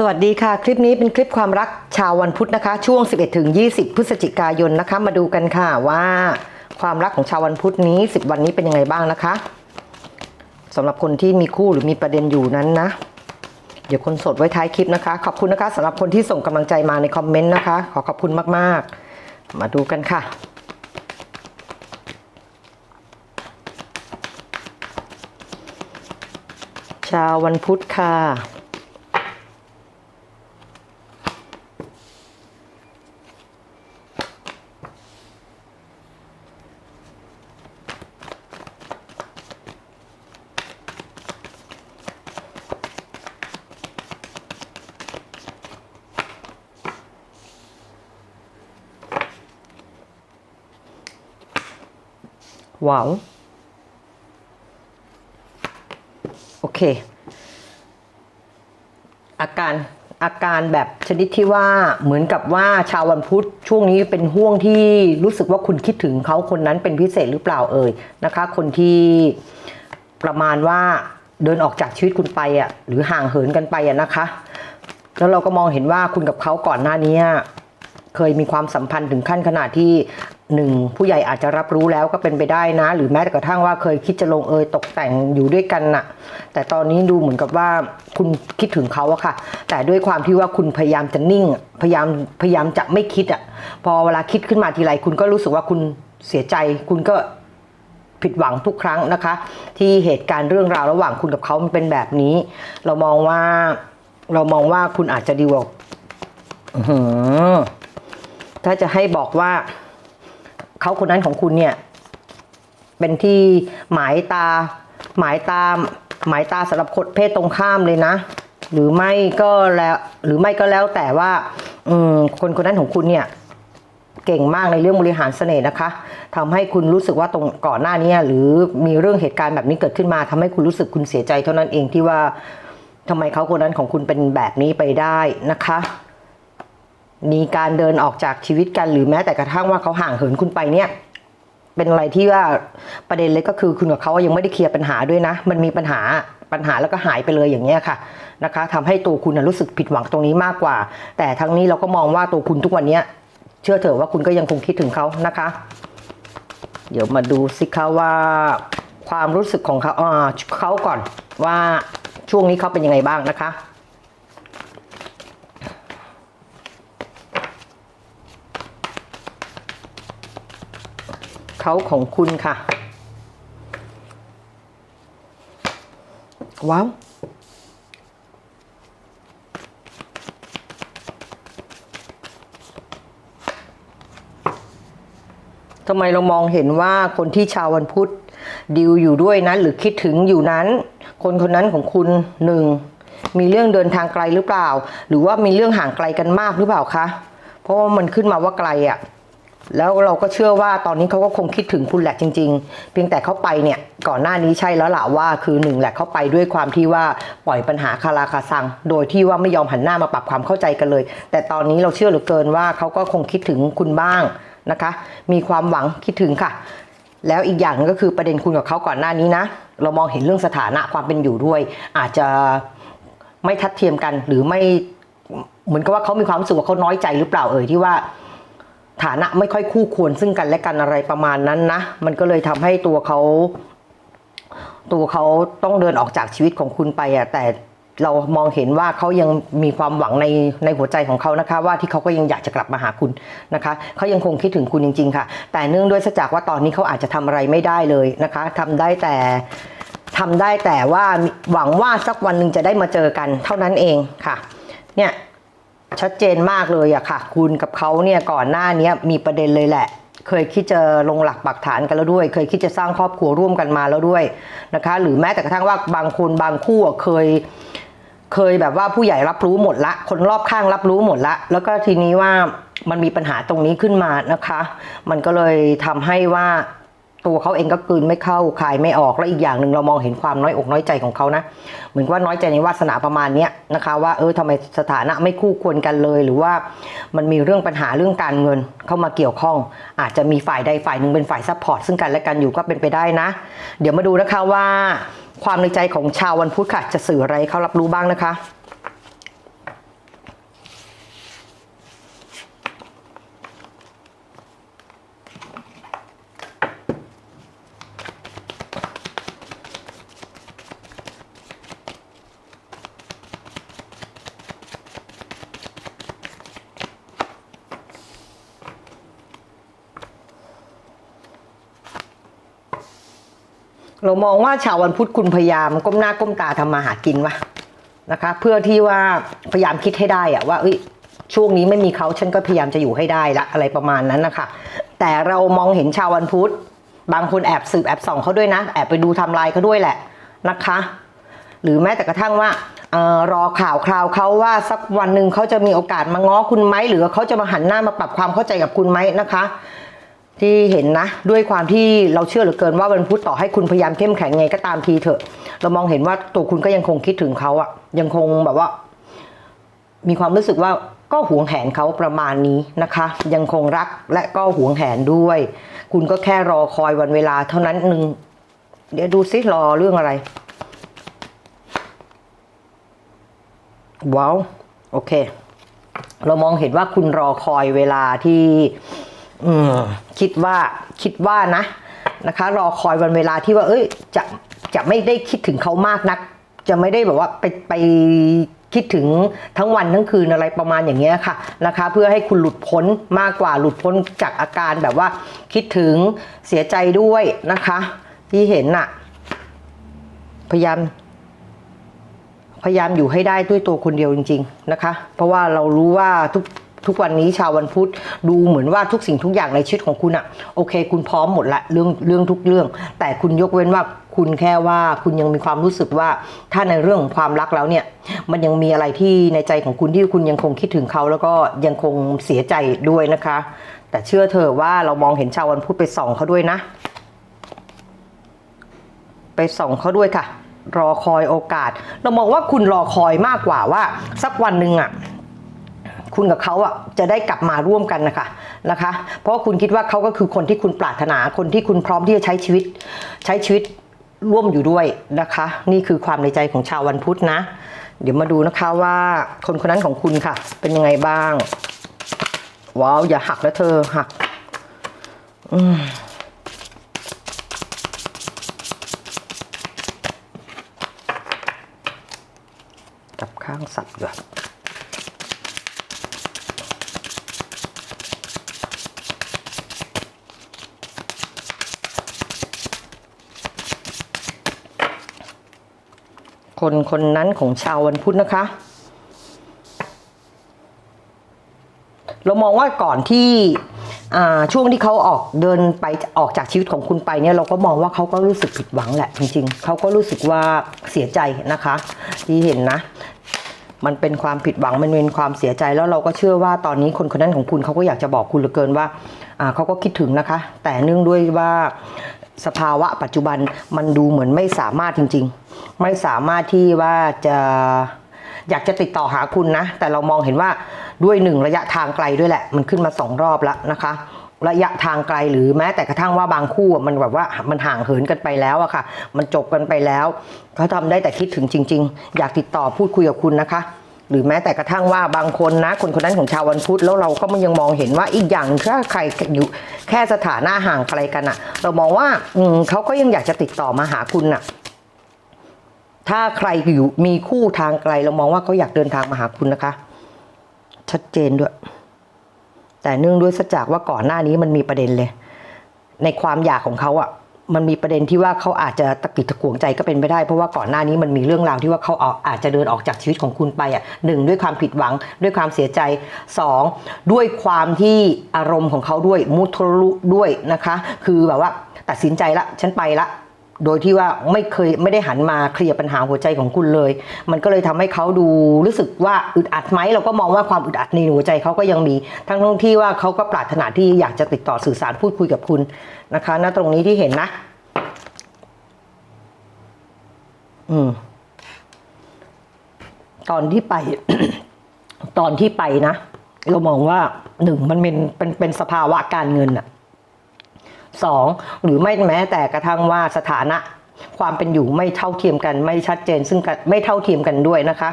สวัสดีค่ะ คลิปนี้เป็นคลิปความรักชาววันพุธนะคะ ช่วง 11ถึง20 พฤศจิกายนนะคะ มาดูกันค่ะว่าความรักของชาววันพุธนี้ 10 วันนี้เป็นยังไงบ้างนะคะสำหรับคนที่มีคู่หรือมีประเด็นอยู่นั้นนะ เดี๋ยวคนสดไว้ท้ายคลิปนะคะ ขอบคุณนะคะสำหรับคนที่ส่งกำลังใจมาในคอมเมนต์นะคะ ขอขอบคุณมากๆ มาดูกันค่ะชาววันพุธค่ะ ว้าวโอเค อาการอาการแบบชนิดที่ว่าเหมือนกับว่าชาววันพุธช่วงนี้เป็นห่วงที่รู้สึกว่าคุณคิดถึงเขาคนนั้นเป็นพิเศษหรือเปล่าเอ่ยนะคะ คนที่ประมาณว่าเดินออกจากชีวิตคุณไปอะหรือห่างเหินกันไปอะนะคะ แล้วเราก็มองเห็นว่าคุณกับเขาก่อนหน้านี้เคยมีความสัมพันธ์ถึงขั้นขนาดที่ หนึ่งผู้ใหญ่อาจจะรับรู้แล้วก็เป็นไปได้นะ หรือแม้แต่กระทั่งว่าเคยคิดจะลงเอยตกแต่งอยู่ด้วยกันน่ะ แต่ตอนนี้ดูเหมือนกับว่าคุณคิดถึงเขาอะค่ะ แต่ด้วยความที่ว่าคุณพยายามจะนิ่ง พยายามพยายามจะไม่คิดอะพอเวลาคิดขึ้นมาทีไรคุณก็รู้สึกว่าคุณเสียใจ คุณก็ผิดหวังทุกครั้งนะคะ ที่เหตุการณ์เรื่องราวระหว่างคุณกับเขามันเป็นแบบนี้ เรามองว่าเรามองว่าคุณอาจจะดีกว่าถ้าจะให้บอกว่า เขาคนนั้นของคุณเนี่ย เป็นที่หมายตา หมายตาหมายตาสำหรับคนเพศตรงข้ามเลยนะ หรือไม่ก็แล้ว หรือไม่ก็แล้วแต่ว่า อืมคนคนนั้นของคุณเนี่ย เก่งมากในเรื่องบริหารเสน่ห์นะคะทำให้คุณรู้สึกว่าตรงก่อนหน้านี้หรือมีเรื่องเหตุการณ์แบบนี้เกิดขึ้นมาทำให้คุณรู้สึกคุณเสียใจเท่านั้นเองที่ว่าทำไมเขาคนนั้นของคุณเป็นแบบนี้ไปได้นะคะ มีการเดินออกจากชีวิตกันหรือแม้แต่กระทั่งว่าเขาห่างเหินคุณไปเนี่ยเป็นอะไรที่ว่าประเด็นเล็กก็คือคุณกับเขายังไม่ได้เคลียร์ปัญหาด้วยนะ มันมีปัญหาปัญหาแล้วก็หายไปเลยอย่างเงี้ยค่ะนะคะทำให้ตัวคุณนะรู้สึกผิดหวังตรงนี้มากกว่า แต่ทั้งนี้เราก็มองว่าตัวคุณทุกวันเนี้ยเชื่อเถอะว่าคุณก็ยังคงคิดถึงเขานะคะ เดี๋ยวมาดูสิคะว่าความรู้สึกของเขาอ่าเขาก่อนว่าช่วงนี้เขาเป็นยังไงบ้างนะคะ เขาของคุณค่ะ ว้าวทำไมเรามองเห็นว่าคนที่ชาววันพุธดิวอยู่ด้วยนั้น หรือคิดถึงอยู่นั้น คนคนนั้นของคุณหนึ่งมีเรื่องเดินทางไกลหรือเปล่า หรือว่ามีเรื่องห่างไกลกันมากหรือเปล่าคะเพราะว่ามันขึ้นมาว่าไกลอะ่ะ แล้วเราก็เชื่อว่าตอนนี้เขาก็คงคิดถึงคุณแหละจริง ๆ เพียงแต่เขาไปเนี่ยก่อนหน้านี้ใช่แล้วล่ะว่าคือหนึ่งแหละเขาไปด้วยความที่ว่าปล่อยปัญหาคาราคาซัง โดยที่ว่าไม่ยอมหันหน้ามาปรับความเข้าใจกันเลย แต่ตอนนี้เราเชื่อเหลือเกินว่าเขาก็คงคิดถึงคุณบ้างนะคะ มีความหวังคิดถึงค่ะ แล้วอีกอย่างหนึงก็คือประเด็นคุณกับเขาก่อนหน้านี้นะ เรามองเห็นเรื่องสถานะความเป็นอยู่ด้วย อาจจะไม่ทัดเทียมกันหรือไม่เหมือนกับว่าเขามีความรู้สึกว่าเขาน้อยใจหรือเปล่าเอ่ยที่ว่า ฐานะไม่ค่อยคู่ควรซึ่งกันและกันอะไรประมาณนั้นนะ มันก็เลยทำให้ตัวเขา ตัวเขาต้องเดินออกจากชีวิตของคุณไปอะแต่เรามองเห็นว่าเขายังมีความหวังในในหัวใจของเขานะคะ ว่าที่เขาก็ยังอยากจะกลับมาหาคุณนะคะเขายังคงคิดถึงคุณจริง ๆ ค่ะ แต่เนื่องด้วยซะจากว่าตอนนี้เขาอาจจะทำอะไรไม่ได้เลยนะคะทำได้แต่ทำได้แต่ว่าหวังว่าสักวันหนึ่งจะได้มาเจอกันเท่านั้นเองค่ะ เนี่ย ชัดเจนมากเลยอะค่ะ คุณกับเขาเนี่ยก่อนหน้านี้มีประเด็นเลยแหละ เคยคิดจะลงหลักปักฐานกันแล้วด้วย เคยคิดจะสร้างครอบครัวร่วมกันมาแล้วด้วยนะคะ หรือแม้แต่กระทั่งว่าบางคนบางคู่เคยเคยแบบว่าผู้ใหญ่รับรู้หมดละ คนรอบข้างรับรู้หมดละ แล้วก็ทีนี้ว่ามันมีปัญหาตรงนี้ขึ้นมานะคะ มันก็เลยทำให้ว่า ตัวเขาเองก็กลืนไม่เข้าคายไม่ออกแล้วอีกอย่างหนึ่งเรามองเห็นความน้อยอกน้อยใจของเขานะ เหมือนว่าน้อยใจในวาสนาประมาณนี้นะคะ ว่าเออทำไมสถานะไม่คู่ควรกันเลย หรือว่ามันมีเรื่องปัญหาเรื่องการเงินเข้ามาเกี่ยวข้อง อาจจะมีฝ่ายใดฝ่ายหนึ่งเป็นฝ่ายซัพพอร์ตซึ่งกันและกันอยู่ก็เป็นไปได้นะ เดี๋ยวมาดูนะคะว่า ความในใจของชาววันพุธค่ะจะสื่ออะไรเขารับรู้บ้างนะคะ เรามองว่าชาววันพุธคุณพยายามก้มหน้าก้มตาทำมาหากินวะนะคะ เพื่อที่ว่าพยายามคิดให้ได้อะว่าเอ้ยช่วงนี้ไม่มีเขาฉันก็พยายามจะอยู่ให้ได้ละอะไรประมาณนั้นนะคะแต่เรามองเห็นชาววันพุธบางคนแอบสืบแอบส่องเขาด้วยนะ แอบไปดูทำลายเขาด้วยแหละนะคะ หรือแม้แต่กระทั่งว่าออรอข่าวคราวเขาว่าสักวันหนึ่งเขาจะมีโอกาสมาง้อคุณไหมหรือเขาจะมาหันหน้ามาปรับความเข้าใจกับคุณไหมนะคะ ที่เห็นนะ ด้วยความที่เราเชื่อเหลือเกินว่าวันพุธต่อให้คุณพยายามเข้มแข็งไงก็ตามทีเถอะ เรามองเห็นว่าตัวคุณก็ยังคงคิดถึงเขาอะยังคงแบบว่า มีความรู้สึกว่าก็หวงแหนเขาประมาณนี้นะคะ ยังคงรักและก็หวงแหนด้วย คุณก็แค่รอคอยวันเวลาเท่านั้นหนึ่งเดี๋ยวดูซิรอเรื่องอะไรว้าวโอเค เรามองเห็นว่าคุณรอคอยเวลาที่ อืม คิดว่าคิดว่านะนะคะ รอคอยวันเวลาที่ว่าเอ้ยจะจะไม่ได้คิดถึงเขามากนัก จะไม่ได้แบบว่าไปไปคิดถึงทั้งวันทั้งคืนอะไรประมาณอย่างเงี้ยค่ะนะคะ เพื่อให้คุณหลุดพ้นมากกว่าหลุดพ้นจากอาการแบบว่า คิดถึงเสียใจด้วยนะคะ ที่เห็นน่ะ พยายามพยายามอยู่ให้ได้ด้วยตัวคนเดียวจริง ๆ นะคะ เพราะว่าเรารู้ว่าทุก ทุกวันนี้ชาววันพุธดูเหมือนว่าทุกสิ่งทุกอย่างในชีวิตของคุณอะโอเค คุณพร้อมหมดละเรื่องเรื่องทุกเรื่อง แต่คุณยกเว้นว่าคุณแค่ว่าคุณยังมีความรู้สึกว่าถ้าในเรื่องของความรักแล้วเนี่ย มันยังมีอะไรที่ในใจของคุณที่คุณยังคงคิดถึงเขาแล้วก็ยังคงเสียใจด้วยนะคะ แต่เชื่อเถอะว่าเรามองเห็นชาววันพุธไปส่องเขาด้วยนะ ไปส่องเขาด้วยค่ะ รอคอยโอกาส เรามองว่าคุณรอคอยมากกว่าว่า สักวันหนึ่งอะ คุณกับเขาอะจะได้กลับมาร่วมกันนะคะนะคะ เพราะว่าคุณคิดว่าเขาก็คือคนที่คุณปรารถนาคนที่คุณพร้อมที่จะใช้ชีวิตใช้ชีวิตร่วมอยู่ด้วยนะคะ นี่คือความในใจของชาววันพุธนะ เดี๋ยวมาดูนะคะว่าคนคนนั้นของคุณค่ะ เป็นยังไงบ้าง ว้าวอย่าหักแล้วเธอหักจับข้างสับด้วย คนคนนั้นของชาววันพุธนะคะ เรามองว่าก่อนที่ช่วงที่เขาออกเดินไปออกจากชีวิตของคุณไปเนี่ยเราก็มองว่าเขาก็รู้สึกผิดหวังแหละจริงๆเขาก็รู้สึกว่าเสียใจนะคะ ที่เห็นนะ มันเป็นความผิดหวังมันเป็นความเสียใจแล้วเราก็เชื่อว่าตอนนี้คนคนนั้นของคุณเขาก็อยากจะบอกคุณเหลือเกินว่าเขาก็คิดถึงนะคะ แต่เนื่องด้วยว่า สภาวะปัจจุบันมันดูเหมือนไม่สามารถจริง ๆ ไม่สามารถที่ว่าจะอยากจะติดต่อหาคุณนะ แต่เรามองเห็นว่าด้วยหนึ่งระยะทางไกลด้วยแหละ มันขึ้นมาสองรอบแล้วนะคะ ระยะทางไกลหรือแม้แต่กระทั่งว่าบางคู่มันแบบว่ามันห่างเหินกันไปแล้วอะค่ะ มันจบกันไปแล้วเขาทำได้แต่คิดถึงจริง ๆ อยากติดต่อพูดคุยกับคุณนะคะ หรือแม้แต่กระทั่งว่าบางคนนะคนคนนั้นของชาววันพุธแล้วเราก็มันยังมองเห็นว่าอีกอย่างถ้าใครอยู่แค่สถานะห่างไกลกันอะเรามองว่าอืมเขาก็ยังอยากจะติดต่อมาหาคุณอะถ้าใครอยู่มีคู่ทางไกล เรามองว่าเขาอยากเดินทางมาหาคุณนะคะ ชัดเจนด้วย แต่เนื่องด้วยสัจจากว่าก่อนหน้านี้มันมีประเด็นเลย ในความอยากของเขาอะ่ะ มันมีประเด็นที่ว่าเขาอาจจะตะกิดตะขวงใจก็เป็นไปได้ เพราะว่าก่อนหน้านี้มันมีเรื่องราวที่ว่าเขาอาอาจจะเดินออกจากชีวิตของคุณไปอะหนึ่งด้วยความผิดหวังด้วยความเสียใจสองด้วยความที่อารมณ์ของเขาด้วยมุทะลุด้วยนะคะ คือแบบว่าตัดสินใจละฉันไปละ โดยที่ว่าไม่เคยไม่ได้หันมาเคลียร์ปัญหาหัวใจของคุณเลย มันก็เลยทำให้เขาดูรู้สึกว่าอึดอัดไหมเราก็มองว่าความอึดอัดในหัวใจเขาก็ยังมี ทั้งทั้งที่ว่าเขาก็ปรารถนาที่อยากจะติดต่อสื่อสารพูดคุยกับคุณนะคะณตรงนี้ที่เห็นนะ อืม ตอนที่ไป ตอนที่ไปนะ เรามองว่าหนึ่งมันเป็นเป็นเป็นสภาวะการเงินอะ สองหรือไม่แม้แต่กระทั่งว่าสถานะความเป็นอยู่ไม่เท่าเทียมกันไม่ชัดเจน ซึ่งกันไม่เท่าเทียมกันด้วยนะคะ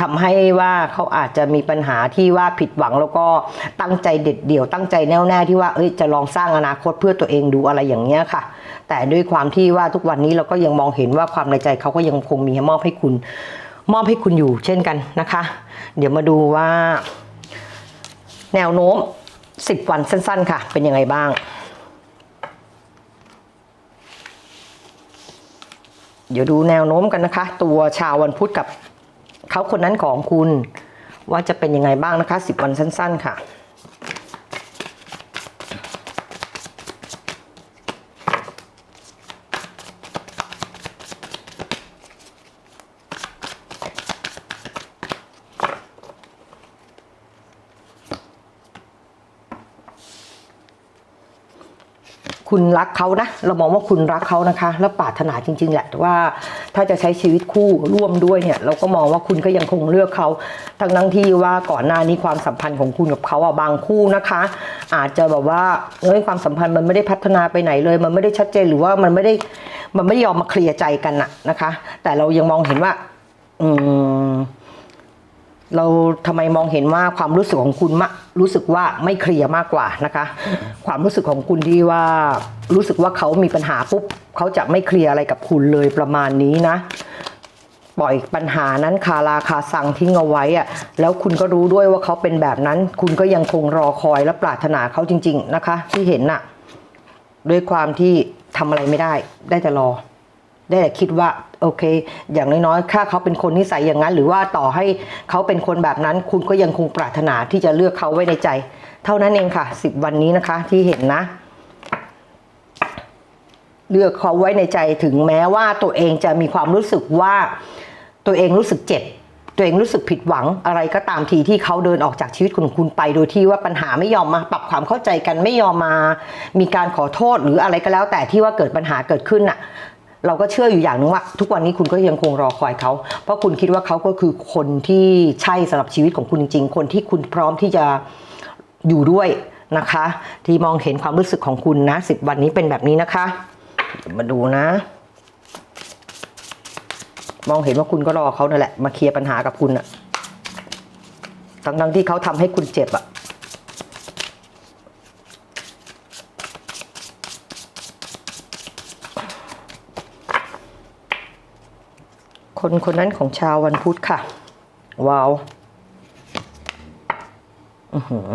ทำให้ว่าเขาอาจจะมีปัญหาที่ว่าผิดหวังแล้วก็ตั้งใจเด็ดเดี่ยวตั้งใจแน่วแน่ที่ว่าเอ้ยจะลองสร้างอนาคตเพื่อตัวเองดูอะไรอย่างเงี้ยค่ะ แต่ด้วยความที่ว่าทุกวันนี้เราก็ยังมองเห็นว่าความในใจเขาก็ยังคงมีมอบให้คุณ มอบให้คุณอยู่ เช่นกันนะคะ เดี๋ยวมาดูว่า แนวโน้ม 10 วันสั้น ๆ ค่ะ เป็นยังไงบ้าง เดี๋ยวดูแนวโน้มกันนะคะ ตัวชาววันพุธกับเขาคนนั้นของคุณ ว่าจะเป็นยังไงบ้างนะคะ 10 วันสั้น ๆ ค่ะ รักเขานะ เรามองว่าคุณรักเขานะคะ แล้วปรารถนาจริง ๆ แหละว่าถ้าจะใช้ชีวิตคู่ร่วมด้วยเนี่ย เราก็มองว่าคุณก็ยังคงเลือกเขาทั้งนั้นที่ว่าก่อนหน้านี้ความสัมพันธ์ของคุณกับเขาอะบางคู่นะคะ อาจจะแบบว่าเอ้ยความสัมพันธ์มันไม่ได้พัฒนาไปไหนเลย มันไม่ได้ชัดเจนหรือว่ามันไม่ได้มันไม่ยอมมาเคลียร์ใจกันอะนะคะ แต่เรายังมองเห็นว่า อืม เราทำไมมองเห็นว่าความรู้สึกของคุณมะรู้สึกว่าไม่เคลียร์มากกว่านะคะ ความรู้สึกของคุณที่ว่ารู้สึกว่าเขามีปัญหาปุ๊บเขาจะไม่เคลียร์อะไรกับคุณเลยประมาณนี้นะ ปล่อยปัญหานั้นคาราคาซังทิ้งเอาไว้อะแล้วคุณก็รู้ด้วยว่าเขาเป็นแบบนั้น คุณก็ยังคงรอคอยและปรารถนาเขาจริง ๆ นะคะ ที่เห็นน่ะ ด้วยความที่ทำอะไรไม่ได้ ได้แต่รอ ได้แต่คิดว่าโอเค อย่างน้อยๆถ้าเขาเป็นคนนิสัยอย่างนั้น หรือว่าต่อให้เขาเป็นคนแบบนั้น คุณก็ยังคงปรารถนาที่จะเลือกเขาไว้ในใจ เท่านั้นเองค่ะสิบวันนี้นะคะที่เห็นนะ เลือกเขาไว้ในใจถึงแม้ว่าตัวเองจะมีความรู้สึกว่าตัวเองรู้สึกเจ็บตัวเองรู้สึกผิดหวังอะไรก็ตามทีที่เขาเดินออกจากชีวิตคุณคุณไป โดยที่ว่าปัญหาไม่ยอมมาปรับความเข้าใจกันไม่ยอมมา มีการขอโทษหรืออะไรก็แล้วแต่ที่ว่าเกิดปัญหาเกิดขึ้นน่ะ เราก็เชื่ออยู่อย่างหนึงว่า ทุกวันนี้คุณก็ยังคงรอคอยเขา เพราะคุณคิดว่าเขาก็คือคนที่ใช่สำหรับชีวิตของคุณจริง ๆ คนที่คุณพร้อมที่จะอยู่ด้วยนะคะ ที่มองเห็นความรู้สึกของคุณนะสิบวันนี้เป็นแบบนี้นะคะมาดูนะ มองเห็นว่าคุณก็รอเขานั่นแหละ มาเคลียร์ปัญหากับคุณอะทั้งๆที่เขาทำให้คุณเจ็บอะ คนคนนั้นของชาววันพุธค่ะ ว้าวอือหือ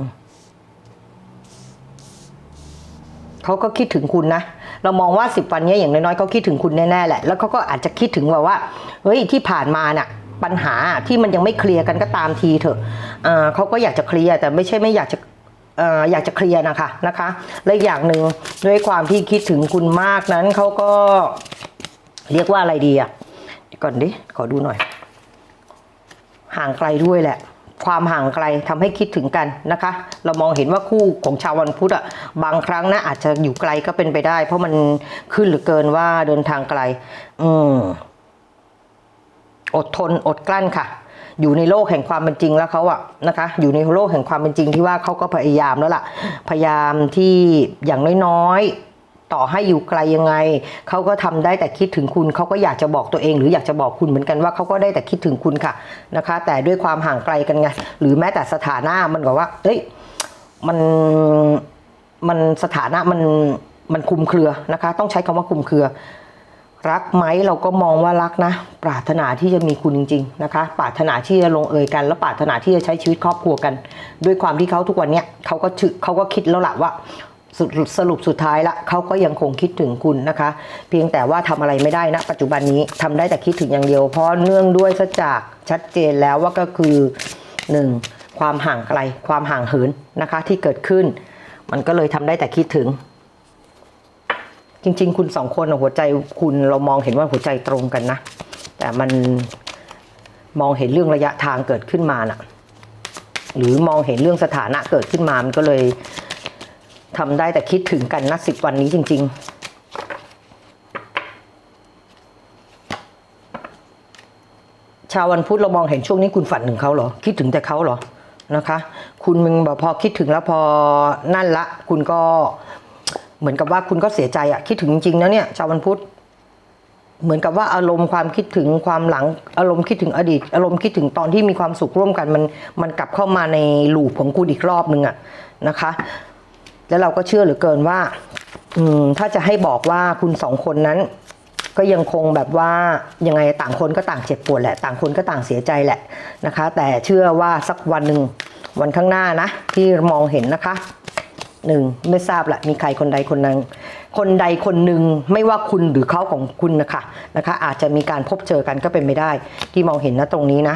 เขาก็คิดถึงคุณนะ เรามองว่าสิบวันนี้อย่างน้อยๆเขาคิดถึงคุณแน่ๆแหละ แล้วเขาก็อาจจะคิดถึงแบบว่า เฮ้ยที่ผ่านมาน่ะ ปัญหาที่มันยังไม่เคลียร์กันก็ตามทีเถอะอ่าเขาก็อยากจะเคลียร์แต่ไม่ใช่ไม่อยากจะอ่ออยากจะเคลียร์นะคะนะคะ และอย่างหนึ่งด้วยความที่คิดถึงคุณมากนั้นเขาก็เรียกว่าอะไรดีอะ ก่อนดิ ขอดูหน่อย ห่างไกลด้วยแหละ ความห่างไกลทำให้คิดถึงกันนะคะ เรามองเห็นว่าคู่ของชาววันพุธอะบางครั้งนะอาจจะอยู่ไกลก็เป็นไปได้ เพราะมันขึ้นหรือเกินว่าเดินทางไกล อืมอดทนอดกลั้นค่ะ อยู่ในโลกแห่งความเป็นจริงแล้วเขาอะนะคะ อยู่ในโลกแห่งความเป็นจริงที่ว่าเขาก็พยายามแล้วล่ะ พยายามที่อย่างน้อยๆ ต่อให้อยู่ไกลยังไง เขาก็ทำได้แต่คิดถึงคุณ เขาก็อยากจะบอกตัวเอง หรืออยากจะบอกคุณเหมือนกันว่าเขาก็ได้แต่คิดถึงคุณค่ะนะคะ แต่ด้วยความห่างไกลกันไงหรือแม้แต่สถานะมันก็ว่าเอ้ยมันมันสถานะมันมันคุมเครือนะคะ ต้องใช้คำว่าคุมเครือ รักไหมเราก็มองว่ารักนะ ปรารถนาที่จะมีคุณจริง ๆ นะคะ ปรารถนาที่จะลงเอยกัน และปรารถนาที่จะใช้ชีวิตครอบครัวกัน ด้วยความที่เขาทุกวันเนี้ยเขาก็ชเขาก็คิดแล้วล่ะว่า สรุปสรุปสุดท้ายละเขาก็ยังคงคิดถึงคุณนะคะ เพียงแต่ว่าทำอะไรไม่ได้นะปัจจุบันนี้ทำได้แต่คิดถึงอย่างเดียว เพราะเนื่องด้วยซะจากชัดเจนแล้วว่าก็คือหนึ่งความห่างไกล ความห่างเหินนะคะที่เกิดขึ้น มันก็เลยทำได้แต่คิดถึง จริง ๆ คุณสองคนหัวใจคุณเรามองเห็นว่าหัวใจตรงกันนะ แต่มันมองเห็นเรื่องระยะทางเกิดขึ้นมาน่ะหรือมองเห็นเรื่องสถานะเกิดขึ้นมา มันก็เลย ทำได้แต่คิดถึงกันนะสิบวันนี้จริง ๆชาววันพุธเรามองเห็นช่วงนี้คุณฝันถึงเขาเหรอ คิดถึงแต่เขาเหรอนะคะ คุณมึงแบบพอคิดถึงแล้วพอนั่นละ คุณก็เหมือนกับว่าคุณก็เสียใจอะคิดถึงจริงๆนะเนี่ย ชาววันพุธเหมือนกับว่าอารมณ์ความคิดถึงความหลังอารมณ์คิดถึงอดีต อารมณ์คิดถึงตอนที่มีความสุขร่วมกันมันมันกลับเข้ามาในลูปของคุณอีกรอบนึงอะนะคะ แล้วเราก็เชื่อเหลือเกินว่า อืมถ้าจะให้บอกว่าคุณสองคนนั้น ก็ยังคงแบบว่ายังไงต่างคนก็ต่างเจ็บปวดแหละ ต่างคนก็ต่างเสียใจแหละนะคะ แต่เชื่อว่าสักวันหนึ่งวันข้างหน้านะ ที่มองเห็นนะคะหนึ่งไม่ทราบแหละมีใครคนใดคนหนึ่งคนใดคนหนึ่งไม่ว่าคุณหรือเขาของคุณนะคะนะคะ อาจจะมีการพบเจอกันก็เป็นไม่ได้ ที่มองเห็นนะตรงนี้นะ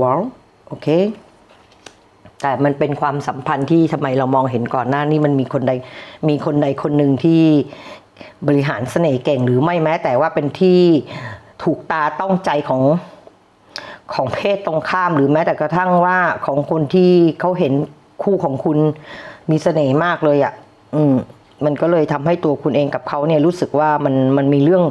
ว้าวโอเค แต่มันเป็นความสัมพันธ์ที่ทำไมเรามองเห็นก่อนหน้านี้มันมีคนใดมีคนใดคนหนึ่งที่บริหารเสน่ห์เก่งหรือไม่แม้ แต่ว่าเป็นที่ถูกตาต้องใจของของเพศตรงข้ามหรือแม้แต่กระทั่งว่าของคนที่เขาเห็นคู่ของคุณมีเสน่ห์มากเลยอะ่ะ อืม มันก็เลยทำให้ตัวคุณเองกับเขาเนี่ยรู้สึกว่ามันมันมีเรื่อง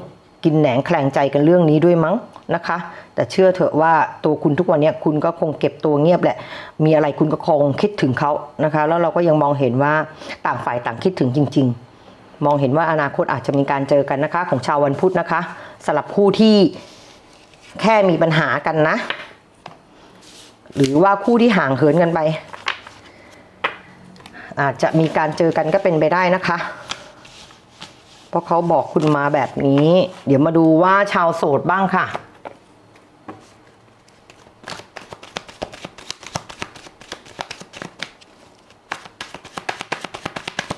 กินแหนงแคลงใจกันเรื่องนี้ด้วยมั้ง นะคะ แต่เชื่อเถอะว่าตัวคุณทุกวันนี้คุณก็คงเก็บตัวเงียบแหละ มีอะไรคุณก็คงคิดถึงเขานะคะ แล้วเราก็ยังมองเห็นว่าต่างฝ่ายต่างคิดถึงจริง ๆ มองเห็นว่าอนาคตอาจจะมีการเจอกันนะคะ ของชาววันพุธนะคะสลับคู่ที่แค่มีปัญหากันนะ หรือว่าคู่ที่ห่างเหินกันไป อาจจะมีการเจอกันก็เป็นไปได้นะคะเพราะเขาบอกคุณมาแบบนี้ เดี๋ยวมาดูว่าชาวโสดบ้างค่ะ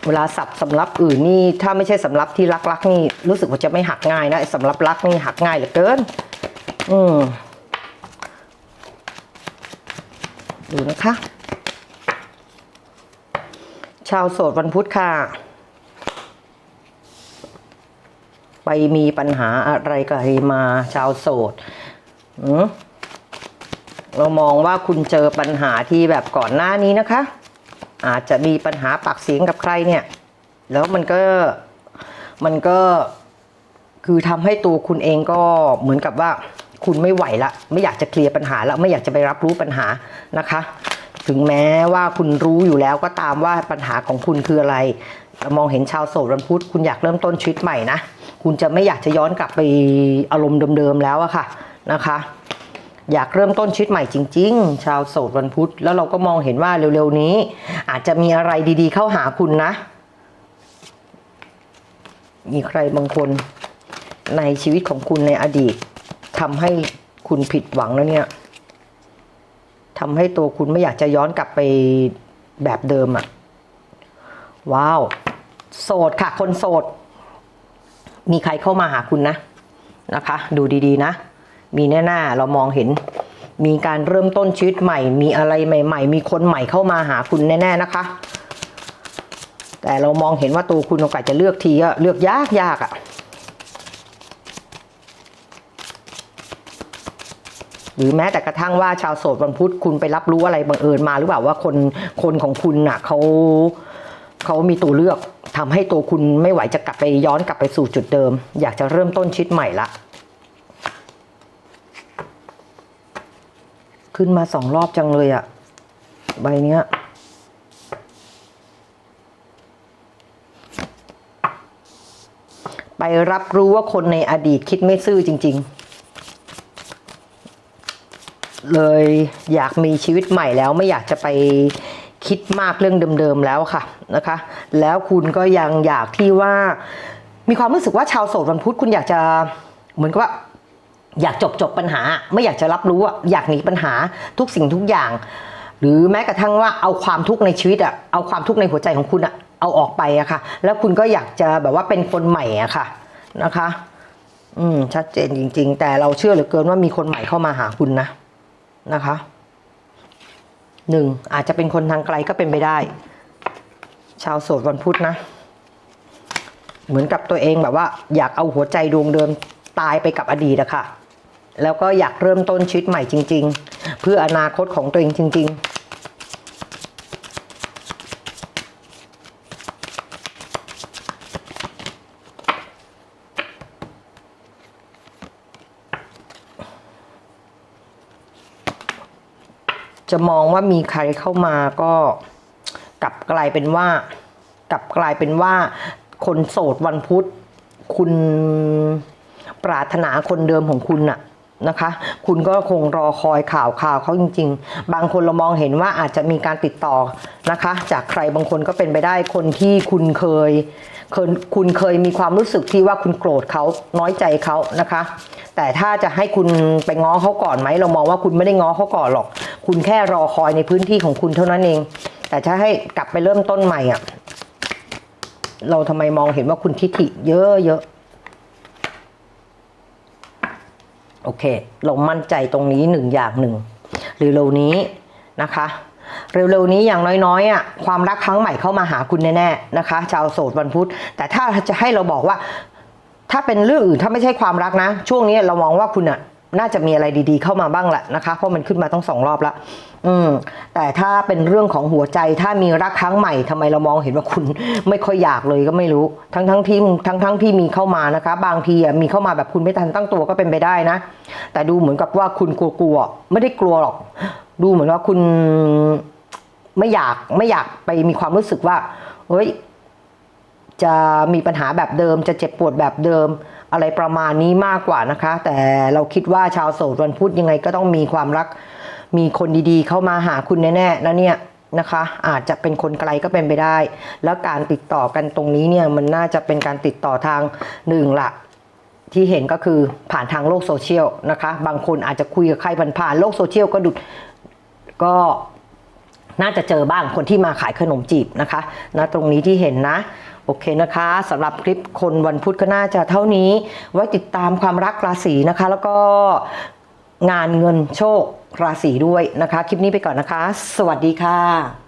เวลาสับสำรับอื่นนี่ถ้าไม่ใช่สำรับที่รักๆนี่รู้สึกว่าจะไม่หักง่ายนะสำรับรักนี่หักง่ายเหลือเกิน อืมดูนะคะ ชาวโสดวันพุธค่ะ ไปมีปัญหาอะไรกับใครมาชาวโสดเรามองว่าคุณเจอปัญหาที่แบบก่อนหน้านี้นะคะ อาจจะมีปัญหาปากเสียงกับใครเนี่ย แล้วมันก็มันก็คือทำให้ตัวคุณเองก็เหมือนกับว่าคุณไม่ไหวละ ไม่อยากจะเคลียร์ปัญหาแล้วไม่อยากจะไปรับรู้ปัญหานะคะ ถึงแม้ว่าคุณรู้อยู่แล้วก็ตามว่าปัญหาของคุณคืออะไร มองเห็นชาวโสดวันพุธคุณอยากเริ่มต้นชีวิตใหม่นะ คุณจะไม่อยากจะย้อนกลับไปอารมณ์เดิมๆแล้วอะค่ะนะคะ อยากเริ่มต้นชีวิตใหม่จริง ๆ ชาวโสดวันพุธ แล้วเราก็มองเห็นว่าเร็วๆนี้ อาจจะมีอะไรดีๆ เข้าหาคุณนะ มีใครบางคนในชีวิตของคุณในอดีตทำให้คุณผิดหวังแล้วเนี่ยทำให้ตัวคุณไม่อยากจะย้อนกลับไปแบบเดิมอะว้าว โสดค่ะ คนโสด มีใครเข้ามาหาคุณนะนะคะ ดูดีๆนะ มีแน่ๆเรามองเห็น มีการเริ่มต้นชีวิตใหม่ มีอะไรใหม่ ๆ มีคนใหม่เข้ามาหาคุณแน่ๆนะคะ แต่เรามองเห็นว่าตัวคุณโอกาสจะเลือกทีก็เลือกยากยากอะ่ะหรือแม้แต่กระทั่งว่าชาวโสดวันพุธคุณไปรับรู้อะไรบังเอิญมาหรือเปล่าว่าคนคนของคุณน่ะเขาเขามีตัวเลือกทำให้ตัวคุณไม่ไหวจะกลับไปย้อนกลับไปสู่จุดเดิม อยากจะเริ่มต้นชีวิตใหม่ละ ขึ้นมาสองรอบจังเลยอะใบเนี้ยไปรับรู้ว่าคนในอดีตคิดไม่ซื่อจริง ๆ เลยอยากมีชีวิตใหม่แล้วไม่อยากจะไปคิดมากเรื่องเดิมๆแล้วค่ะนะคะ แล้วคุณก็ยังอยากที่ว่า มีความรู้สึกว่าชาวโสดวันพุธคุณอยากจะเหมือนกับว่า อยากจบจบปัญหา ไม่อยากจะรับรู้อะอยากหนีปัญหาทุกสิ่งทุกอย่าง หรือแม้กระทั่งว่าเอาความทุกข์ในชีวิตอะเอาความทุกข์ในหัวใจของคุณอะเอาออกไปอะค่ะ แล้วคุณก็อยากจะแบบว่าเป็นคนใหม่อะค่ะนะคะ อืมชัดเจนจริง ๆ แต่เราเชื่อเหลือเกินว่ามีคนใหม่เข้ามาหาคุณนะนะคะหนึ่งอาจจะเป็นคนทางไกลก็เป็นไปได้ ชาวโสดวันพุธนะ เหมือนกับตัวเองแบบว่า อยากเอาหัวใจดวงเดิมตายไปกับอดีตอะค่ะ แล้วก็อยากเริ่มต้นชีวิตใหม่จริง ๆ เพื่ออนาคตของตัวเองจริง ๆจะมองว่ามีใครเข้ามาก็กลับกลายเป็นว่ากลับกลายเป็นว่า คนโสดวันพุธ คุณปรารถนาคนเดิมของคุณน่ะ นะคะ คุณก็คงรอคอยข่าวข่าวเขาจริง ๆ บางคนเรามองเห็นว่าอาจจะมีการติดต่อนะคะ จากใครบางคนก็เป็นไปได้คนที่คุณเคยเคยคุณเคยมีความรู้สึกที่ว่าคุณโกรธเขาน้อยใจเขานะคะ แต่ถ้าจะให้คุณไปง้อเขาก่อนไหมเรามองว่าคุณไม่ได้ง้อเขาก่อนหรอก คุณแค่รอคอยในพื้นที่ของคุณเท่านั้นเอง แต่ถ้าให้กลับไปเริ่มต้นใหม่อะเราทำไมมองเห็นว่าคุณทิฐิเยอะเยอะ โอเค เรามั่นใจตรงนี้หนึ่งอย่างหนึ่งหรือเร็วนี้นะคะ เร็วๆนี้อย่างน้อยๆอะความรักครั้งใหม่เข้ามาหาคุณแน่ๆนะคะ ชาวโสดวันพุธ แต่ถ้าจะให้เราบอกว่า ถ้าเป็นเรื่องอื่นถ้าไม่ใช่ความรักนะ ช่วงนี้เรามองว่าคุณอะ น่าจะมีอะไรดีๆ เข้ามาบ้างแหละนะคะ เพราะมันขึ้นมาต้องสองรอบละอืม แต่ถ้าเป็นเรื่องของหัวใจถ้ามีรักครั้งใหม่ทำไมเรามองเห็นว่าคุณไม่ค่อยอยากเลยก็ไม่รู้ ทั้งทั้งที่ทั้งทั้งที่มีเข้ามานะคะ บางทีมีเข้ามาแบบคุณไม่ทันตั้งตัวก็เป็นไปได้นะ แต่ดูเหมือนกับว่าคุณกลัวๆไม่ได้กลัวหรอก ดูเหมือนว่าคุณไม่อยากไม่อยากไปมีความรู้สึกว่าเฮ้ยจะมีปัญหาแบบเดิม จะเจ็บปวดแบบเดิม อะไรประมาณนี้มากกว่านะคะ แต่เราคิดว่าชาวโสดวันพุธยังไงก็ต้องมีความรัก มีคนดีๆ เข้ามาหาคุณแน่ๆนะเนี่ยนะคะ อาจจะเป็นคนไกลก็เป็นไปได้ แล้วการติดต่อกันตรงนี้เนี่ยมันน่าจะเป็นการติดต่อทางหนึ่งละที่เห็นก็คือผ่านทางโลกโซเชียลนะคะ บางคนอาจจะคุยกับใครผ่านๆโลกโซเชียลก็ดุดก็น่าจะเจอบ้างคนที่มาขายขนมจีบนะคะนะตรงนี้ที่เห็นนะ โอเคนะคะสำหรับคลิปคนวันพุธก็น่าจะเท่านี้ ไว้ติดตามความรักราศีนะคะ แล้วก็งานเงินโชคราศีด้วยนะคะ คลิปนี้ไปก่อนนะคะ สวัสดีค่ะ